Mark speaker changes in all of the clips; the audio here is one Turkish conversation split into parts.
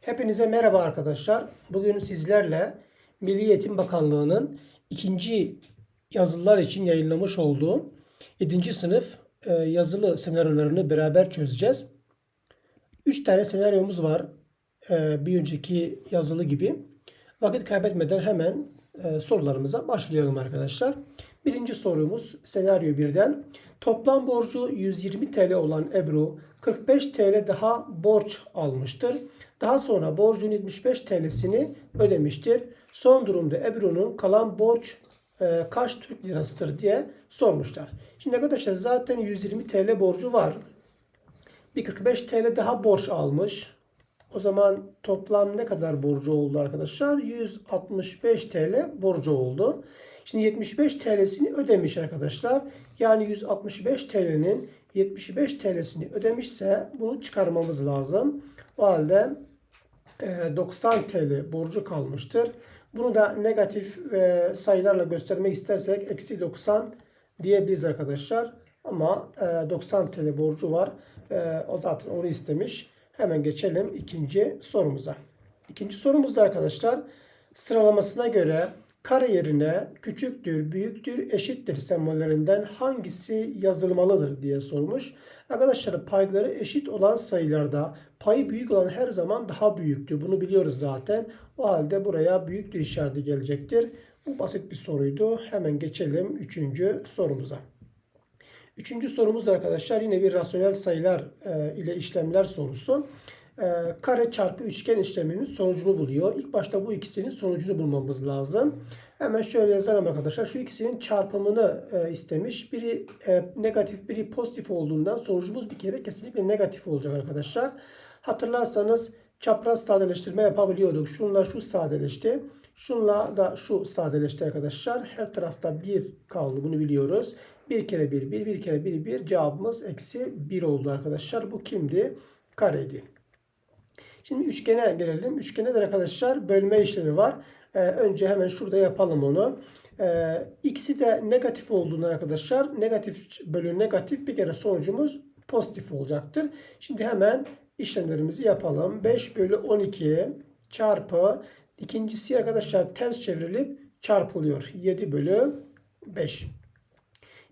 Speaker 1: Hepinize merhaba arkadaşlar. Bugün sizlerle Milli Eğitim Bakanlığı'nın ikinci yazılılar için yayınlamış olduğu 7. sınıf e, yazılı senaryolarını beraber çözeceğiz. 3 tane senaryomuz var. E, Bir önceki yazılı gibi. Vakit kaybetmeden hemen sorularımıza başlayalım arkadaşlar. Birinci sorumuz senaryo 1'den. Toplam borcu 120 TL olan Ebru 45 TL daha borç almıştır. Daha sonra borcun 75 TL'sini ödemiştir. Son durumda Ebru'nun kalan borç e, kaç Türk lirasıdır diye sormuşlar. Şimdi arkadaşlar zaten 120 TL borcu var. Bir 45 TL daha borç almış. O zaman toplam ne kadar borcu oldu arkadaşlar? 165 TL borcu oldu. Şimdi 75 TL'sini ödemiş arkadaşlar. Yani 165 TL'nin 75 TL'sini ödemişse bunu çıkarmamız lazım. O halde e, 90 TL borcu kalmıştır. Bunu da negatif e, sayılarla göstermek istersek eksi 90 diyebiliriz arkadaşlar. Ama e, 90 TL borcu var. E, o zaten onu istemiş. Hemen geçelim ikinci sorumuza. İkinci sorumuzda arkadaşlar sıralamasına göre kare yerine küçüktür, büyüktür, eşittir sembollerinden hangisi yazılmalıdır diye sormuş. Arkadaşlar payları eşit olan sayılarda payı büyük olan her zaman daha büyüktür. Bunu biliyoruz zaten. O halde buraya büyüktür işareti gelecektir. Bu basit bir soruydu. Hemen geçelim üçüncü sorumuza. Üçüncü sorumuz arkadaşlar yine bir rasyonel sayılar e, ile işlemler sorusu. E, kare çarpı üçgen işleminin sonucunu buluyor. İlk başta bu ikisinin sonucunu bulmamız lazım. Hemen şöyle yazalım arkadaşlar. Şu ikisinin çarpımını e, istemiş. Biri e, negatif, biri pozitif olduğundan sonucumuz bir kere kesinlikle negatif olacak arkadaşlar. Hatırlarsanız çapraz sadeleştirme yapabiliyorduk. Şunla şu sadeleşti. Şunla da şu sadeleşti arkadaşlar. Her tarafta 1 kaldı. Bunu biliyoruz. 1 kere 1, 1, 1 kere 1, 1. Cevabımız eksi 1 oldu arkadaşlar. Bu kimdi? Kareydi. Şimdi üçgene gelelim. Üçgene de arkadaşlar bölme işlemi var. Ee, önce hemen şurada yapalım onu. Ee, x'i de negatif olduğundan arkadaşlar negatif bölü negatif bir kere sonucumuz pozitif olacaktır. Şimdi hemen işlemlerimizi yapalım. 5 bölü 12 çarpı ikincisi arkadaşlar ters çevrilip çarpılıyor. 7 bölü 5.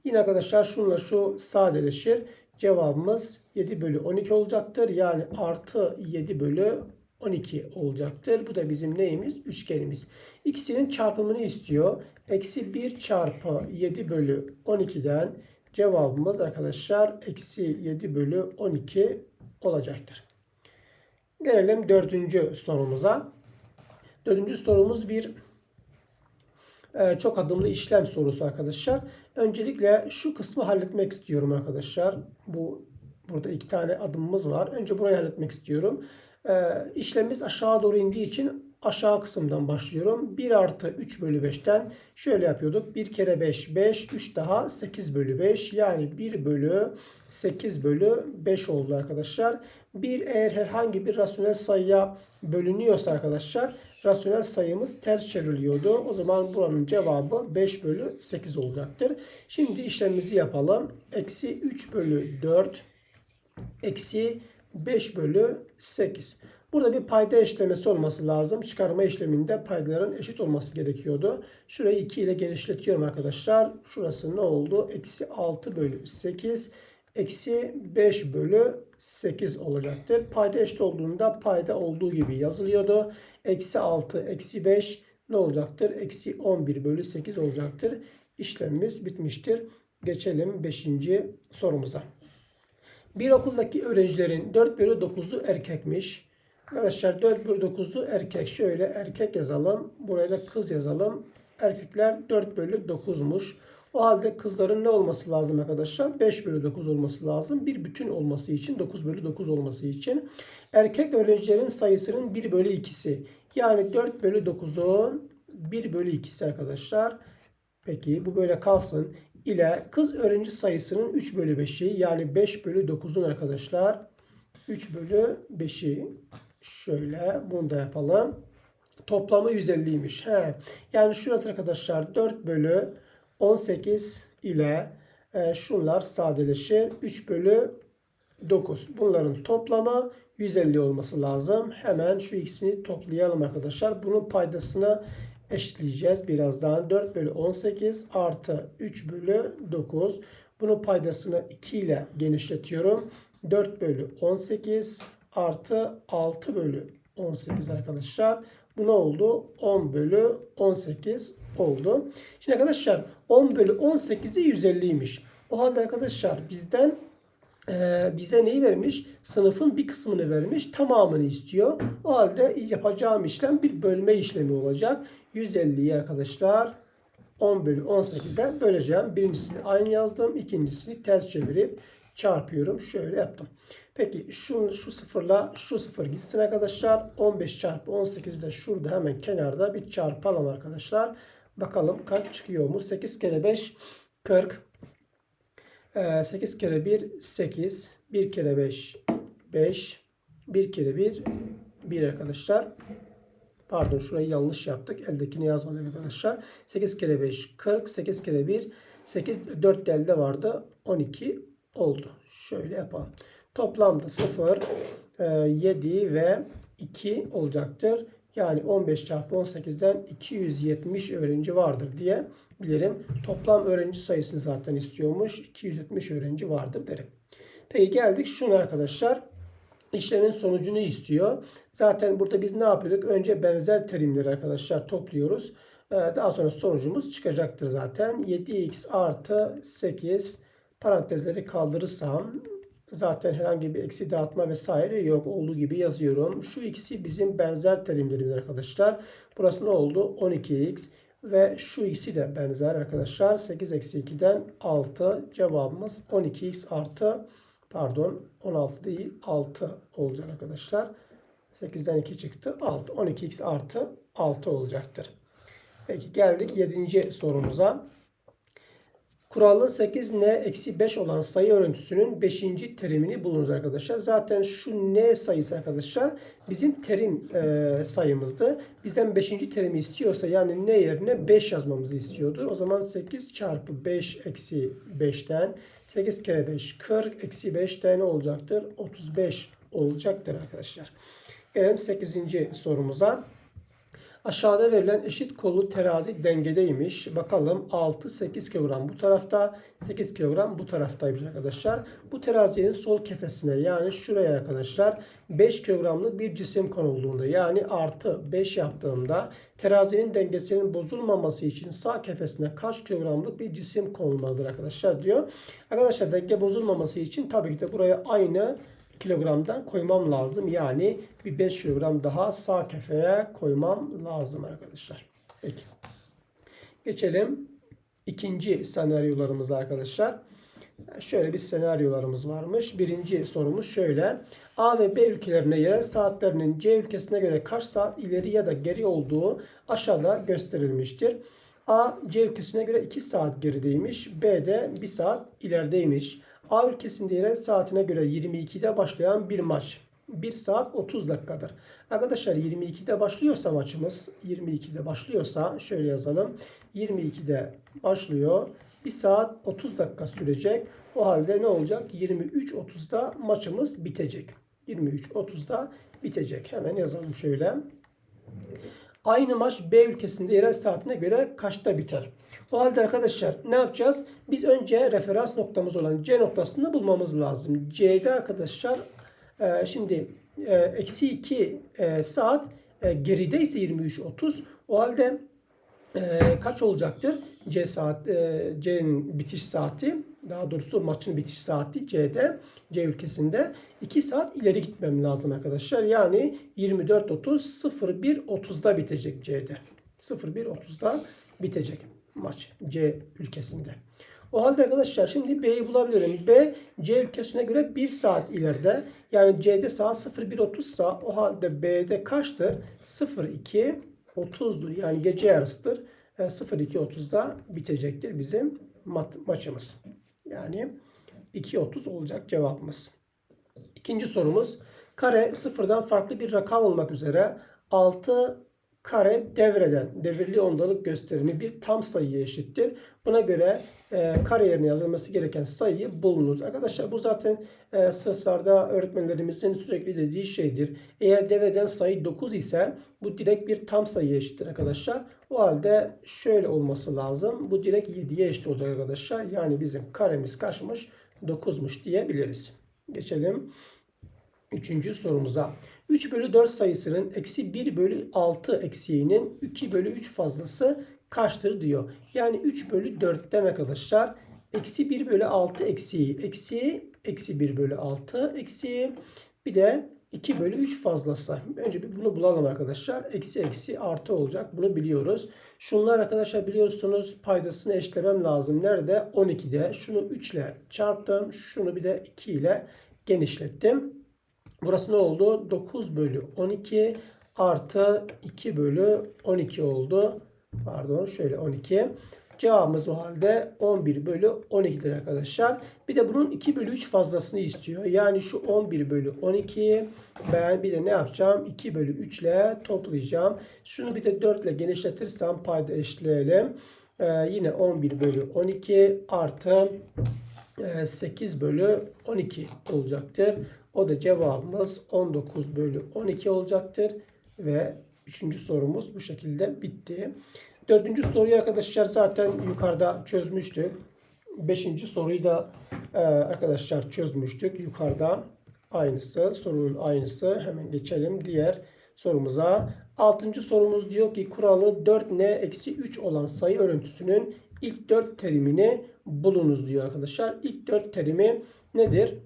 Speaker 1: Yine arkadaşlar şunla şu sadeleşir. Cevabımız 7 bölü 12 olacaktır. Yani artı 7 bölü 12 olacaktır. Bu da bizim neyimiz? Üçgenimiz. İkisinin çarpımını istiyor. Eksi 1 çarpı 7 bölü 12'den cevabımız arkadaşlar eksi 7 bölü 12 olacaktır. Gelelim dördüncü sorumuza. Dördüncü sorumuz bir e, çok adımlı işlem sorusu arkadaşlar. Öncelikle şu kısmı halletmek istiyorum arkadaşlar. Bu burada iki tane adımımız var. Önce burayı halletmek istiyorum. E, işlemimiz aşağı doğru indiği için aşağı kısımdan başlıyorum. 1 artı 3 bölü 5'ten şöyle yapıyorduk. 1 kere 5 5 3 daha 8 bölü 5 yani 1 bölü 8 bölü 5 oldu arkadaşlar. 1 eğer herhangi bir rasyonel sayıya bölünüyorsa arkadaşlar rasyonel sayımız ters çevriliyordu. O zaman buranın cevabı 5 bölü 8 olacaktır. Şimdi işlemimizi yapalım. Eksi 3 bölü 4 eksi 5 bölü 8. Burada bir payda işlemesi olması lazım. Çıkarma işleminde paydaların eşit olması gerekiyordu. Şurayı 2 ile genişletiyorum arkadaşlar. Şurası ne oldu? Eksi 6 bölü 8. Eksi 5 bölü 8 olacaktır. Payda eşit olduğunda payda olduğu gibi yazılıyordu. Eksi 6, eksi 5 ne olacaktır? Eksi 11 bölü 8 olacaktır. İşlemimiz bitmiştir. Geçelim 5. sorumuza. Bir okuldaki öğrencilerin 4 bölü 9'u erkekmiş. Arkadaşlar 4 bölü 9'u erkek. Şöyle erkek yazalım. Buraya da kız yazalım. Erkekler 4 bölü 9'muş. O halde kızların ne olması lazım arkadaşlar? 5 bölü 9 olması lazım. Bir bütün olması için 9 bölü 9 olması için. Erkek öğrencilerin sayısının 1 bölü 2'si. Yani 4 bölü 9'un 1 bölü 2'si arkadaşlar. Peki bu böyle kalsın. İle kız öğrenci sayısının 3 bölü 5'i yani 5 bölü 9'un arkadaşlar 3 bölü 5'i şöyle bunu da yapalım. Toplamı 150'ymiş. He. Yani şurası arkadaşlar 4 bölü 18 ile e, şunlar sadeleşir. 3 bölü 9. Bunların toplamı 150 olması lazım. Hemen şu ikisini toplayalım arkadaşlar. Bunun paydasını eşitleyeceğiz birazdan. 4 bölü 18 artı 3 bölü 9. Bunun paydasını 2 ile genişletiyorum. 4 bölü 18 artı 6 bölü 18 arkadaşlar. Bu ne oldu? 10 bölü 18 oldu. Şimdi arkadaşlar 10 bölü 18'i 150'ymiş. O halde arkadaşlar bizden e, bize neyi vermiş? Sınıfın bir kısmını vermiş. Tamamını istiyor. O halde yapacağım işlem bir bölme işlemi olacak. 150'yi arkadaşlar 10 bölü 18'e böleceğim. Birincisini aynı yazdım. ikincisini ters çevirip çarpıyorum. Şöyle yaptım. Peki şu, şu sıfırla şu sıfır gitsin arkadaşlar. 15 çarpı 18 de şurada hemen kenarda bir çarpalım arkadaşlar. Bakalım kaç çıkıyor mu? 8 kere 5 40. Ee, 8 kere 1 8. 1 kere 5 5. 1 kere 1 1 arkadaşlar. Pardon şurayı yanlış yaptık. Eldekini yazmadık arkadaşlar. 8 kere 5 40. 8 kere 1 8. 4 de elde vardı. 12 oldu. Şöyle yapalım. Toplamda 0, 7 ve 2 olacaktır. Yani 15 çarpı 18'den 270 öğrenci vardır diye bilirim. Toplam öğrenci sayısını zaten istiyormuş. 270 öğrenci vardır derim. Peki geldik şuna arkadaşlar. İşlemin sonucunu istiyor. Zaten burada biz ne yapıyorduk? Önce benzer terimleri arkadaşlar topluyoruz. Ee, Daha sonra sonucumuz çıkacaktır zaten. 7x artı 8 parantezleri kaldırırsam zaten herhangi bir eksi dağıtma vesaire yok. Olduğu gibi yazıyorum. Şu ikisi bizim benzer terimlerimiz arkadaşlar. Burası ne oldu? 12x ve şu ikisi de benzer arkadaşlar. 8 eksi 2'den 6 cevabımız 12x artı pardon 16 değil 6 olacak arkadaşlar. 8'den 2 çıktı 6. 12x artı 6 olacaktır. Peki geldik 7. sorumuza. Kuralı 8n eksi 5 olan sayı örüntüsünün 5. terimini bulunuz arkadaşlar. Zaten şu n sayısı arkadaşlar bizim terim e, sayımızdı. Bizden 5. terimi istiyorsa yani n yerine 5 yazmamızı istiyordur. O zaman 8 çarpı 5 eksi 5'ten 8 kere 5 40 eksi 5 ne olacaktır? 35 olacaktır arkadaşlar. Gelelim 8. sorumuza. Aşağıda verilen eşit kollu terazi dengedeymiş. Bakalım 6-8 kilogram bu tarafta, 8 kilogram bu taraftaymış arkadaşlar. Bu terazinin sol kefesine yani şuraya arkadaşlar 5 kilogramlık bir cisim konulduğunda yani artı 5 yaptığımda terazinin dengesinin bozulmaması için sağ kefesine kaç kilogramlık bir cisim konulmalıdır arkadaşlar diyor. Arkadaşlar denge bozulmaması için tabii ki de buraya aynı kilogramdan koymam lazım. Yani bir 5 kilogram daha sağ kefeye koymam lazım arkadaşlar. Peki. Geçelim ikinci senaryolarımıza arkadaşlar. Şöyle bir senaryolarımız varmış. Birinci sorumuz şöyle. A ve B ülkelerine yerel saatlerinin C ülkesine göre kaç saat ileri ya da geri olduğu aşağıda gösterilmiştir. A C ülkesine göre 2 saat gerideymiş. B de 1 saat ilerideymiş. A ülkesinde yerel saatine göre 22'de başlayan bir maç. 1 saat 30 dakikadır. Arkadaşlar 22'de başlıyorsa maçımız 22'de başlıyorsa şöyle yazalım. 22'de başlıyor. 1 saat 30 dakika sürecek. O halde ne olacak? 23.30'da maçımız bitecek. 23.30'da bitecek. Hemen yazalım şöyle. Aynı maç B ülkesinde yerel saatine göre kaçta biter? O halde arkadaşlar ne yapacağız? Biz önce referans noktamız olan C noktasını bulmamız lazım. C'de arkadaşlar e, şimdi e, eksi 2 e, saat e, gerideyse 23.30 o halde e, kaç olacaktır? C saat e, C'nin bitiş saati daha doğrusu maçın bitiş saati C'de C ülkesinde 2 saat ileri gitmem lazım arkadaşlar. Yani 24.30 01.30'da bitecek C'de. 01.30'da bitecek maç C ülkesinde. O halde arkadaşlar şimdi B'yi bulabilirim. B C ülkesine göre 1 saat ileride. Yani C'de saat 01.30 sa o halde B'de kaçtır? 02 30'dur. Yani gece yarısıdır. E, 02.30'da bitecektir bizim ma- maçımız. Yani 2.30 olacak cevabımız. İkinci sorumuz. Kare sıfırdan farklı bir rakam olmak üzere 6 kare devreden devirli ondalık gösterimi bir tam sayıya eşittir. Buna göre e, kare yerine yazılması gereken sayıyı bulunuz. Arkadaşlar bu zaten e, sınıflarda öğretmenlerimizin sürekli dediği şeydir. Eğer devreden sayı 9 ise bu direkt bir tam sayıya eşittir arkadaşlar. O halde şöyle olması lazım. Bu direkt 7'ye eşit olacak arkadaşlar. Yani bizim karemiz kaçmış? 9'muş diyebiliriz. Geçelim. Üçüncü sorumuza. 3 bölü 4 sayısının eksi 1 bölü 6 eksiğinin 2 bölü 3 fazlası kaçtır diyor. Yani 3 bölü 4'ten arkadaşlar eksi 1 bölü 6 eksiği eksiği eksi 1 bölü 6 eksiği bir de 2 bölü 3 fazlası. Önce bir bunu bulalım arkadaşlar. Eksi eksi artı olacak. Bunu biliyoruz. Şunlar arkadaşlar biliyorsunuz paydasını eşlemem lazım. Nerede? 12'de. Şunu 3 ile çarptım. Şunu bir de 2 ile genişlettim. Burası ne oldu? 9 bölü 12 artı 2 bölü 12 oldu. Pardon şöyle 12. Cevabımız o halde 11 bölü 12'dir arkadaşlar. Bir de bunun 2 bölü 3 fazlasını istiyor. Yani şu 11 bölü 12 ben bir de ne yapacağım? 2 bölü 3 ile toplayacağım. Şunu bir de 4 ile genişletirsem payda eşleyelim. Ee, yine 11 bölü 12 artı 8 bölü 12 olacaktır. O da cevabımız 19 bölü 12 olacaktır. Ve üçüncü sorumuz bu şekilde bitti. Dördüncü soruyu arkadaşlar zaten yukarıda çözmüştük. Beşinci soruyu da e, arkadaşlar çözmüştük. Yukarıda aynısı, sorunun aynısı. Hemen geçelim diğer sorumuza. Altıncı sorumuz diyor ki kuralı 4n-3 olan sayı örüntüsünün ilk 4 terimini bulunuz diyor arkadaşlar. İlk 4 terimi nedir?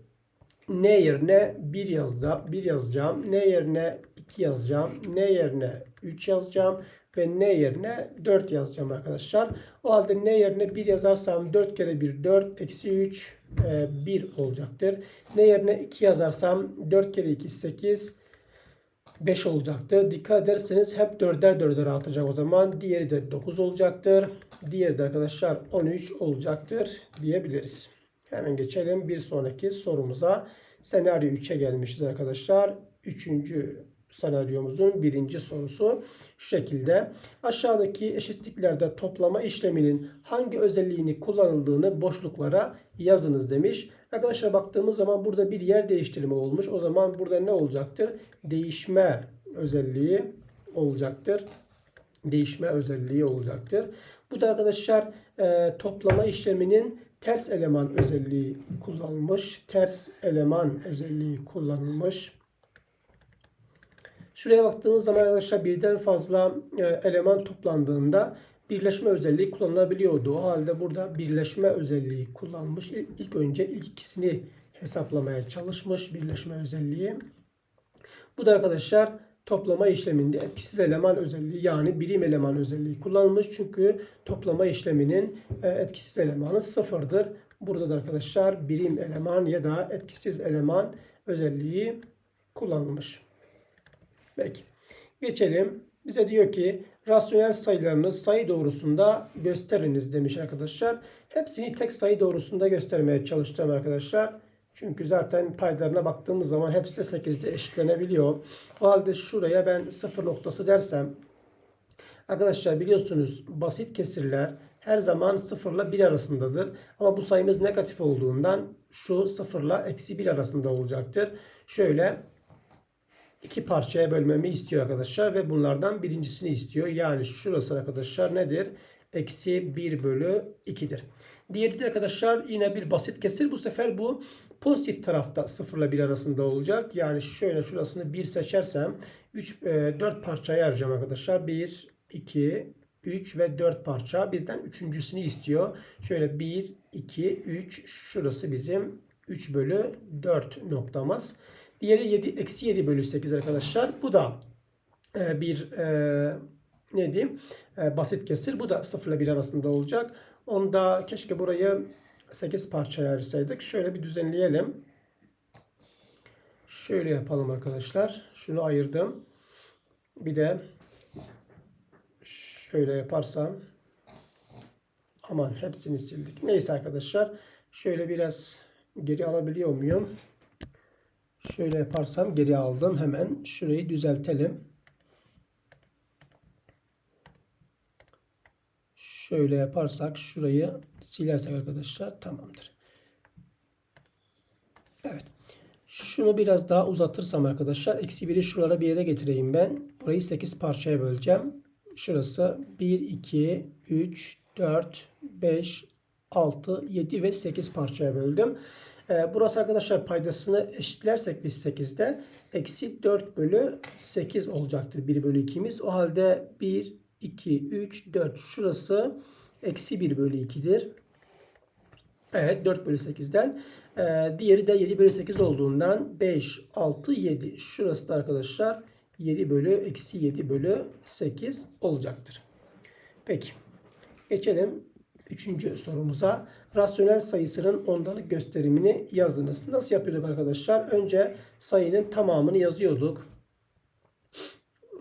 Speaker 1: N yerine 1 yazacağım, 1 yazacağım. N yerine 2 yazacağım. N yerine 3 yazacağım ve N yerine 4 yazacağım arkadaşlar. O halde N yerine 1 yazarsam 4 kere 1 4 eksi 3 1 olacaktır. N yerine 2 yazarsam 4 kere 2 8 5 olacaktır. Dikkat ederseniz hep 4'er 4'er artacak o zaman. Diğeri de 9 olacaktır. Diğeri de arkadaşlar 13 olacaktır diyebiliriz. Hemen geçelim bir sonraki sorumuza. Senaryo 3'e gelmişiz arkadaşlar. Üçüncü senaryomuzun birinci sorusu şu şekilde. Aşağıdaki eşitliklerde toplama işleminin hangi özelliğini kullanıldığını boşluklara yazınız demiş. Arkadaşlar baktığımız zaman burada bir yer değiştirme olmuş. O zaman burada ne olacaktır? Değişme özelliği olacaktır. Değişme özelliği olacaktır. Bu da arkadaşlar e, toplama işleminin ters eleman özelliği kullanılmış. Ters eleman özelliği kullanılmış. Şuraya baktığımız zaman arkadaşlar birden fazla e, eleman toplandığında birleşme özelliği kullanılabiliyordu. O halde burada birleşme özelliği kullanmış. İlk önce ilk ikisini hesaplamaya çalışmış birleşme özelliği. Bu da arkadaşlar toplama işleminde etkisiz eleman özelliği yani birim eleman özelliği kullanılmış. Çünkü toplama işleminin e, etkisiz elemanı sıfırdır. Burada da arkadaşlar birim eleman ya da etkisiz eleman özelliği kullanılmış. Peki. Geçelim. Bize diyor ki rasyonel sayılarını sayı doğrusunda gösteriniz demiş arkadaşlar. Hepsini tek sayı doğrusunda göstermeye çalışacağım arkadaşlar. Çünkü zaten paylarına baktığımız zaman hepsi de 8'de eşitlenebiliyor. O halde şuraya ben sıfır noktası dersem arkadaşlar biliyorsunuz basit kesirler her zaman 0 ile 1 arasındadır. Ama bu sayımız negatif olduğundan şu 0 ile eksi 1 arasında olacaktır. Şöyle iki parçaya bölmemi istiyor arkadaşlar ve bunlardan birincisini istiyor. Yani şurası arkadaşlar nedir? Eksi 1 bölü 2'dir. Diğeri de arkadaşlar yine bir basit kesir. Bu sefer bu pozitif tarafta 0 ile 1 arasında olacak. Yani şöyle şurasını 1 seçersem 3, 4 parçaya ayıracağım arkadaşlar. 1, 2, 3 ve 4 parça. Bizden üçüncüsünü istiyor. Şöyle 1, 2, 3. Şurası bizim 3 bölü 4 noktamız. Diğeri 7, eksi 7 bölü 8 arkadaşlar. Bu da e, bir e, ne diyeyim e, basit kesir. Bu da 0 ile 1 arasında olacak. Onda keşke burayı 8 parçaya ayırsaydık. Şöyle bir düzenleyelim. Şöyle yapalım arkadaşlar. Şunu ayırdım. Bir de şöyle yaparsam aman hepsini sildik. Neyse arkadaşlar. Şöyle biraz geri alabiliyor muyum? Şöyle yaparsam geri aldım. Hemen şurayı düzeltelim. Şöyle yaparsak şurayı silersek arkadaşlar tamamdır. Evet. Şunu biraz daha uzatırsam arkadaşlar eksi 1'i şuralara bir yere getireyim ben. Burayı 8 parçaya böleceğim. Şurası 1, 2, 3, 4, 5, 6, 7 ve 8 parçaya böldüm. Ee, burası arkadaşlar paydasını eşitlersek biz 8'de eksi 4 bölü 8 olacaktır 1 bölü 2'miz. O halde 1, 2, 3, 4 şurası eksi 1 bölü 2'dir. Evet 4 bölü 8'den. Ee, diğeri de 7 bölü 8 olduğundan 5, 6, 7. Şurası da arkadaşlar 7 bölü eksi 7 bölü 8 olacaktır. Peki. Geçelim 3. sorumuza. Rasyonel sayısının ondalık gösterimini yazınız. Nasıl yapıyorduk arkadaşlar? Önce sayının tamamını yazıyorduk.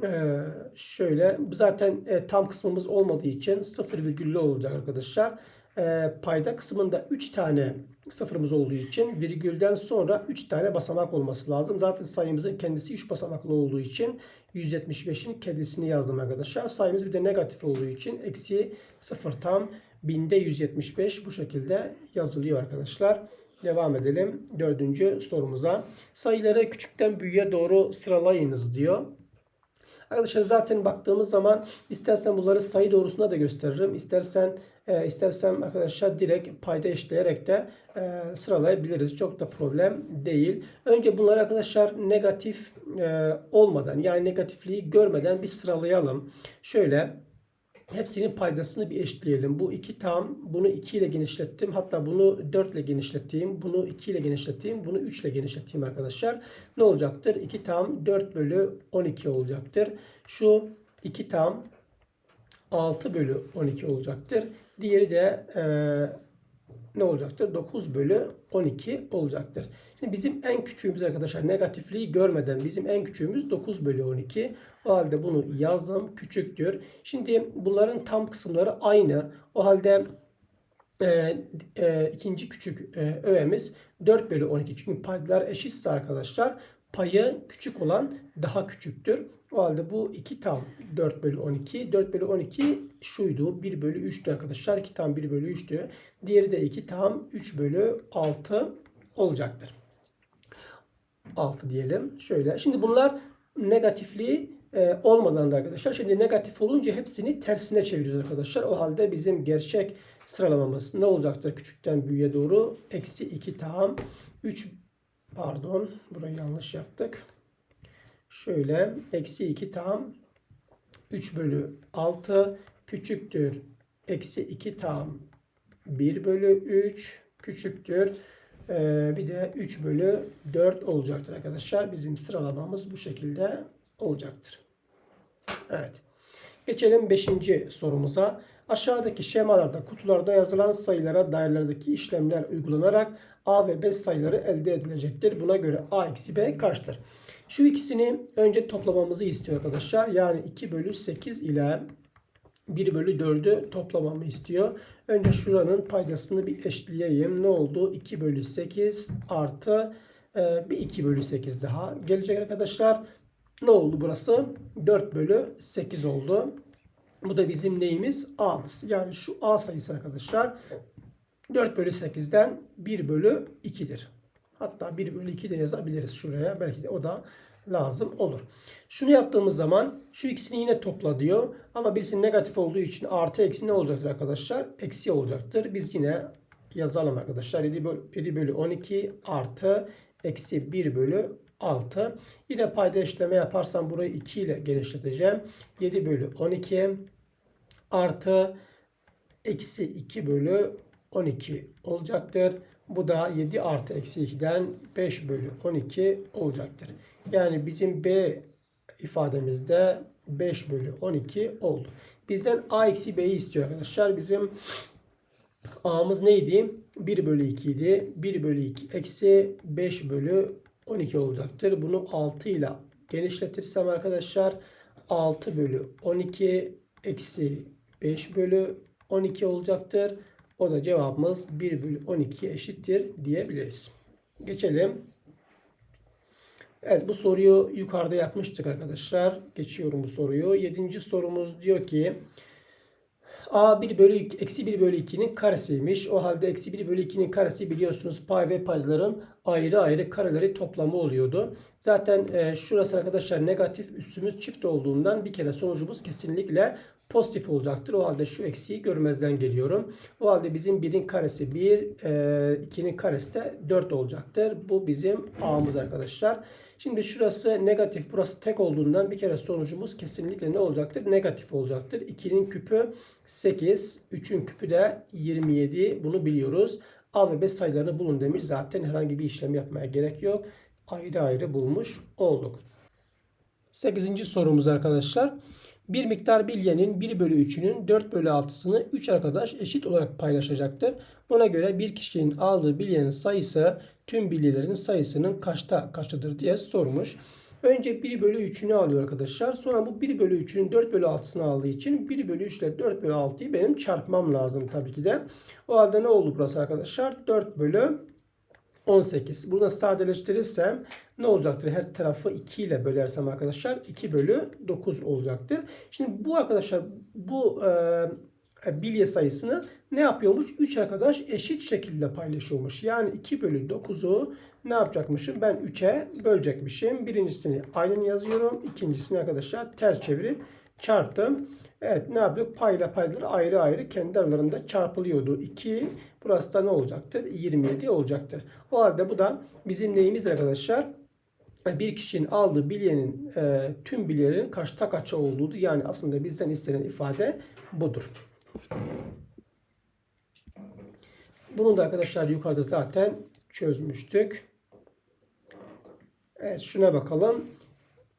Speaker 1: Ee, şöyle zaten e, tam kısmımız olmadığı için sıfır virgüllü olacak arkadaşlar. Ee, payda kısmında 3 tane sıfırımız olduğu için virgülden sonra 3 tane basamak olması lazım. Zaten sayımızın kendisi 3 basamaklı olduğu için 175'in kendisini yazdım arkadaşlar. Sayımız bir de negatif olduğu için eksi 0 tam binde 175 bu şekilde yazılıyor arkadaşlar. Devam edelim dördüncü sorumuza. Sayıları küçükten büyüğe doğru sıralayınız diyor. Arkadaşlar zaten baktığımız zaman istersen bunları sayı doğrusuna da gösteririm. İstersen e, istersem arkadaşlar direkt payda eşleyerek de e, sıralayabiliriz. Çok da problem değil. Önce bunları arkadaşlar negatif e, olmadan yani negatifliği görmeden bir sıralayalım. Şöyle Hepsinin paydasını bir eşitleyelim. Bu 2 tam. Bunu 2 ile genişlettim. Hatta bunu 4 ile genişleteyim. Bunu 2 ile genişleteyim. Bunu 3 ile genişleteyim arkadaşlar. Ne olacaktır? 2 tam 4 bölü 12 olacaktır. Şu 2 tam 6 bölü 12 olacaktır. Diğeri de e, ne olacaktır? 9 bölü 12 olacaktır. Şimdi bizim en küçüğümüz arkadaşlar negatifliği görmeden bizim en küçüğümüz 9 bölü 12. O halde bunu yazdım. Küçüktür. Şimdi bunların tam kısımları aynı. O halde e, e, ikinci küçük e, öğemiz 4 bölü 12. Çünkü paydalar eşitse arkadaşlar payı küçük olan daha küçüktür. O halde bu 2 tam 4 bölü 12. 4 bölü 12 şuydu. 1 bölü 3'tü arkadaşlar. 2 tam 1 bölü 3'tü. Diğeri de 2 tam 3 bölü 6 olacaktır. 6 diyelim. Şöyle. Şimdi bunlar negatifliği e, olmadan da arkadaşlar. Şimdi negatif olunca hepsini tersine çeviriyoruz arkadaşlar. O halde bizim gerçek sıralamamız ne olacaktır? Küçükten büyüğe doğru. Eksi 2 tam 3 pardon. Burayı yanlış yaptık. Şöyle eksi 2 tam 3 bölü 6 küçüktür. Eksi 2 tam 1 bölü 3 küçüktür. Ee, bir de 3 bölü 4 olacaktır arkadaşlar. Bizim sıralamamız bu şekilde olacaktır. Evet. Geçelim 5. sorumuza. Aşağıdaki şemalarda kutularda yazılan sayılara dairelerdeki işlemler uygulanarak A ve B sayıları elde edilecektir. Buna göre A eksi B kaçtır? Şu ikisini önce toplamamızı istiyor arkadaşlar. Yani 2 bölü 8 ile 1 bölü 4'ü toplamamı istiyor. Önce şuranın paydasını bir eşitleyeyim. Ne oldu? 2 bölü 8 artı e, bir 2 bölü 8 daha gelecek arkadaşlar. Ne oldu burası? 4 bölü 8 oldu. Bu da bizim neyimiz? A'mız. Yani şu A sayısı arkadaşlar 4 bölü 8'den 1 bölü 2'dir. Hatta 1 bölü 2 de yazabiliriz şuraya. Belki de o da lazım olur. Şunu yaptığımız zaman şu ikisini yine topla diyor. Ama birisi negatif olduğu için artı eksi ne olacaktır arkadaşlar? Eksi olacaktır. Biz yine yazalım arkadaşlar. 7 bölü, 7 bölü 12 artı eksi 1 bölü 6. Yine payda işleme yaparsam burayı 2 ile genişleteceğim. 7 bölü 12 artı eksi 2 bölü 12 olacaktır. Bu da 7 artı eksi 2'den 5 bölü 12 olacaktır. Yani bizim B ifademizde 5 bölü 12 oldu. Bizden A eksi B'yi istiyor arkadaşlar. Bizim A'mız neydi? 1 bölü 2 idi. 1 bölü 2 eksi 5 bölü 12 olacaktır. Bunu 6 ile genişletirsem arkadaşlar 6 bölü 12 eksi 5 bölü 12 olacaktır. O da cevabımız 1 bölü 12 eşittir diyebiliriz. Geçelim. Evet bu soruyu yukarıda yapmıştık arkadaşlar. Geçiyorum bu soruyu. Yedinci sorumuz diyor ki A 1 bölü 2, eksi 1 bölü 2'nin karesiymiş. O halde eksi 1 bölü 2'nin karesi biliyorsunuz pay ve payların ayrı ayrı kareleri toplamı oluyordu. Zaten e, şurası arkadaşlar negatif üssümüz çift olduğundan bir kere sonucumuz kesinlikle pozitif olacaktır. O halde şu eksiği görmezden geliyorum. O halde bizim 1'in karesi 1, e, 2'nin karesi de 4 olacaktır. Bu bizim A'mız arkadaşlar. Şimdi şurası negatif, burası tek olduğundan bir kere sonucumuz kesinlikle ne olacaktır? Negatif olacaktır. 2'nin küpü 8, 3'ün küpü de 27. Bunu biliyoruz. A ve B sayılarını bulun demiş. Zaten herhangi bir işlem yapmaya gerek yok. Ayrı ayrı bulmuş olduk. 8. sorumuz arkadaşlar. Bir miktar bilyenin 1 bölü 3'ünün 4 bölü 6'sını 3 arkadaş eşit olarak paylaşacaktır. Buna göre bir kişinin aldığı bilyenin sayısı tüm bilyelerin sayısının kaçta kaçıdır diye sormuş. Önce 1 bölü 3'ünü alıyor arkadaşlar. Sonra bu 1 bölü 3'ünün 4 bölü 6'sını aldığı için 1 bölü 3 ile 4 bölü 6'yı benim çarpmam lazım tabii ki de. O halde ne oldu burası arkadaşlar? 4 bölü 18. Bunu sadeleştirirsem ne olacaktır? Her tarafı 2 ile bölersem arkadaşlar 2 bölü 9 olacaktır. Şimdi bu arkadaşlar bu e, bilye sayısını ne yapıyormuş? 3 arkadaş eşit şekilde paylaşıyormuş. Yani 2 bölü 9'u ne yapacakmışım? Ben 3'e bölecekmişim. Birincisini aynen yazıyorum. İkincisini arkadaşlar ters çevirip çarptım. Evet ne yapıyor? Payla payları ayrı ayrı kendi aralarında çarpılıyordu. 2 burası da ne olacaktır? 27 olacaktır. O halde bu da bizim neyimiz arkadaşlar? Bir kişinin aldığı bilyenin e, tüm bilyelerin kaçta kaça olduğu yani aslında bizden istenen ifade budur. Bunu da arkadaşlar yukarıda zaten çözmüştük. Evet şuna bakalım.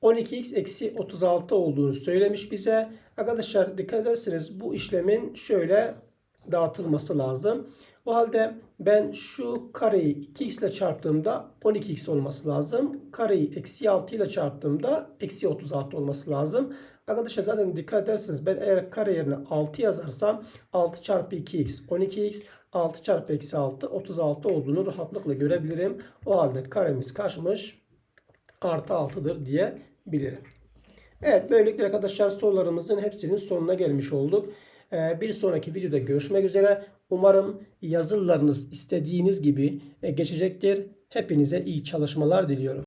Speaker 1: 12x eksi 36 olduğunu söylemiş bize. Arkadaşlar dikkat ederseniz bu işlemin şöyle dağıtılması lazım. O halde ben şu kareyi 2x ile çarptığımda 12x olması lazım. Kareyi eksi 6 ile çarptığımda eksi 36 olması lazım. Arkadaşlar zaten dikkat ederseniz ben eğer kare yerine 6 yazarsam 6 çarpı 2x 12x 6 çarpı eksi 6 36 olduğunu rahatlıkla görebilirim. O halde karemiz kaçmış? Artı 6'dır diyebilirim. Evet böylelikle arkadaşlar sorularımızın hepsinin sonuna gelmiş olduk. Ee, Bir sonraki videoda görüşmek üzere. Umarım yazılarınız istediğiniz gibi e, geçecektir. Hepinize iyi çalışmalar diliyorum.